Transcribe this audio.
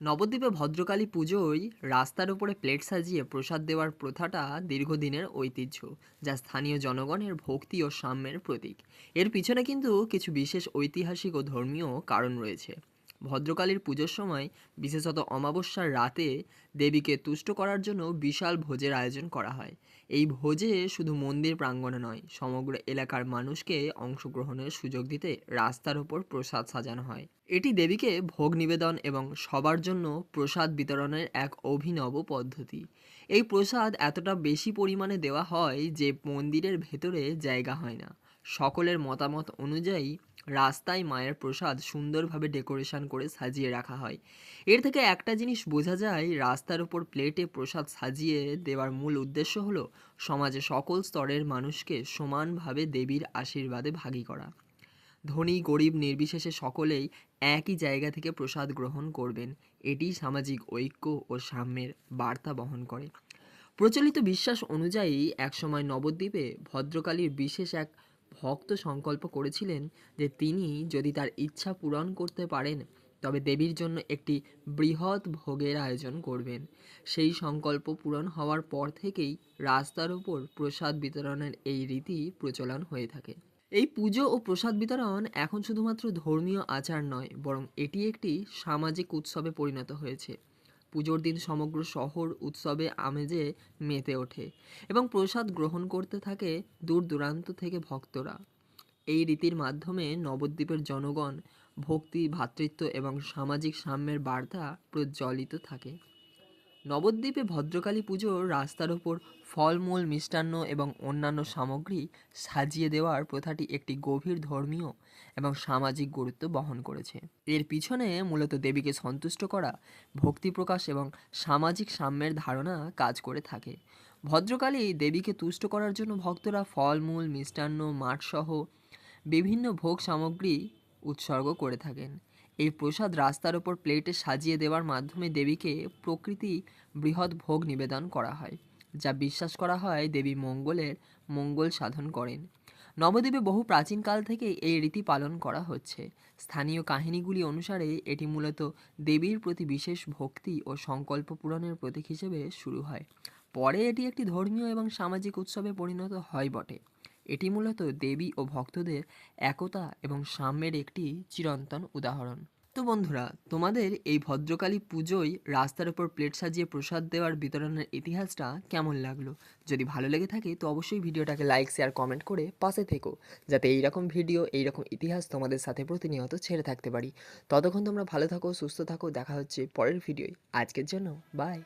নবদ্বীপে ভদ্রকালী পুজোয় রাস্তার উপরে প্লেট সাজিয়ে প্রসাদ দেওয়ার প্রথাটা দীর্ঘদিনের ঐতিহ্য, যা স্থানীয় জনগণের ভক্তি ও সাম্যের প্রতীক। এর পিছনে কিন্তু কিছু বিশেষ ঐতিহাসিক ও ধর্মীয় কারণ রয়েছে। ভদ্রকালীর পুজোর সময়, বিশেষত অমাবস্যার রাতে, দেবীকে তুষ্ট করার জন্য বিশাল ভোজের আয়োজন করা হয়। এই ভোজে শুধু মন্দির প্রাঙ্গণে নয়, সমগ্র এলাকার মানুষকে অংশগ্রহণের সুযোগ দিতে রাস্তার ওপর প্রসাদ সাজানো হয়। এটি দেবীকে ভোগ নিবেদন এবং সবার জন্য প্রসাদ বিতরণের এক অভিনব পদ্ধতি। এই প্রসাদ এতটা বেশি পরিমাণে দেওয়া হয় যে মন্দিরের ভেতরে জায়গা হয় না। সকলের মতামত অনুযায়ী রাস্তায় মায়ের প্রসাদ সুন্দরভাবে ডেকোরেশন করে সাজিয়ে রাখা হয়। এর থেকে একটা জিনিস বোঝা যায়, রাস্তার উপর প্লেটে প্রসাদ সাজিয়ে দেওয়ার মূল উদ্দেশ্য হলো সমাজে সকল স্তরের মানুষকে সমানভাবে দেবীর আশীর্বাদে ভাগী করা। ধনী, গরিব, নির্বিশেষে সকলেই একই জায়গা থেকে প্রসাদ গ্রহণ করবেন। এটি সামাজিক ঐক্য ও সাম্যের বার্তা বহন করে। প্রচলিত বিশ্বাস অনুযায়ী একসময় নবদ্বীপে ভদ্রকালীর বিশেষ এক ভক্ত সংকল্প করেছিলেন যে তিনি যদি তার ইচ্ছা পূরণ করতে পারেন, তবে দেবীর জন্য একটি বৃহৎ ভোগের আয়োজন করবেন। সেই সংকল্প পূরণ হওয়ার পর থেকেই রাস্তার উপর প্রসাদ বিতরণের এই রীতি প্রচলন হয়ে থাকে। এই পুজো ও প্রসাদ বিতরণ এখন শুধুমাত্র ধর্মীয় আচার নয়, বরং এটি একটি সামাজিক উৎসবে পরিণত হয়েছে। পুজোর দিন সমগ্র শহর উৎসবে আমেজে মেতে ওঠে এবং প্রসাদ গ্রহণ করতে থাকে দূর দূরান্ত থেকে ভক্তরা। এই রীতির মাধ্যমে নবদ্বীপের জনগণ ভক্তি ভ্রাতৃত্ব এবং সামাজিক সাম্যের বার্তা প্রজ্বলিত থাকে। নবদ্বীপে ভদ্রকালী পুজোর রাস্তার ওপর ফলমূল, মিষ্টান্ন এবং অন্যান্য সামগ্রী সাজিয়ে দেওয়ার প্রথাটি একটি গভীর ধর্মীয় এবং সামাজিক গুরুত্ব বহন করেছে। এর পিছনে মূলত দেবীকে সন্তুষ্ট করা, ভক্তি প্রকাশ এবং সামাজিক সাম্যের ধারণা কাজ করে থাকে। ভদ্রকালী দেবীকে তুষ্ট করার জন্য ভক্তরা ফলমূল, মিষ্টান্ন, মাঠসহ বিভিন্ন ভোগ সামগ্রী উৎসর্গ করে থাকেন। এই প্রসাদ রাস্তার ওপর প্লেটে সাজিয়ে দেওয়ার মাধ্যমে দেবীকে প্রকৃতি বৃহৎ ভোগ নিবেদন করা হয়, যা বিশ্বাস করা হয় দেবী মঙ্গলের মঙ্গল সাধন করেন। নবদ্বীপে বহু প্রাচীনকাল থেকে এই রীতি পালন করা হচ্ছে। স্থানীয় কাহিনীগুলি অনুসারে এটি মূলত দেবীর প্রতি বিশেষ ভক্তি ও সংকল্প পূরণের প্রতীক হিসেবে শুরু হয়। পরে এটি একটি ধর্মীয় এবং সামাজিক উৎসবে পরিণত হয় বটে। এটি মূলত দেবী ও ভক্তদের একতা এবং সাম্যের একটি চিরন্তন উদাহরণ। তো বন্ধুরা, তোমাদের এই ভদ্রকালী পুজোয় রাস্তার উপর প্লেট সাজিয়ে প্রসাদ দেওয়ার বিতরণের ইতিহাসটা কেমন লাগল? যদি ভালো লেগে থাকে, তো অবশ্যই ভিডিওটাকে লাইক শেয়ার কমেন্ট করে পাশে থেকো, যাতে এইরকম ভিডিও, এইরকম ইতিহাস তোমাদের সাথে প্রতিনিয়ত ছেড়ে থাকতে পারি। ততক্ষণ তোমরা ভালো থাকো, সুস্থ থাকো, দেখা হচ্ছে পরের ভিডিওয়। আজকের জন্য বাই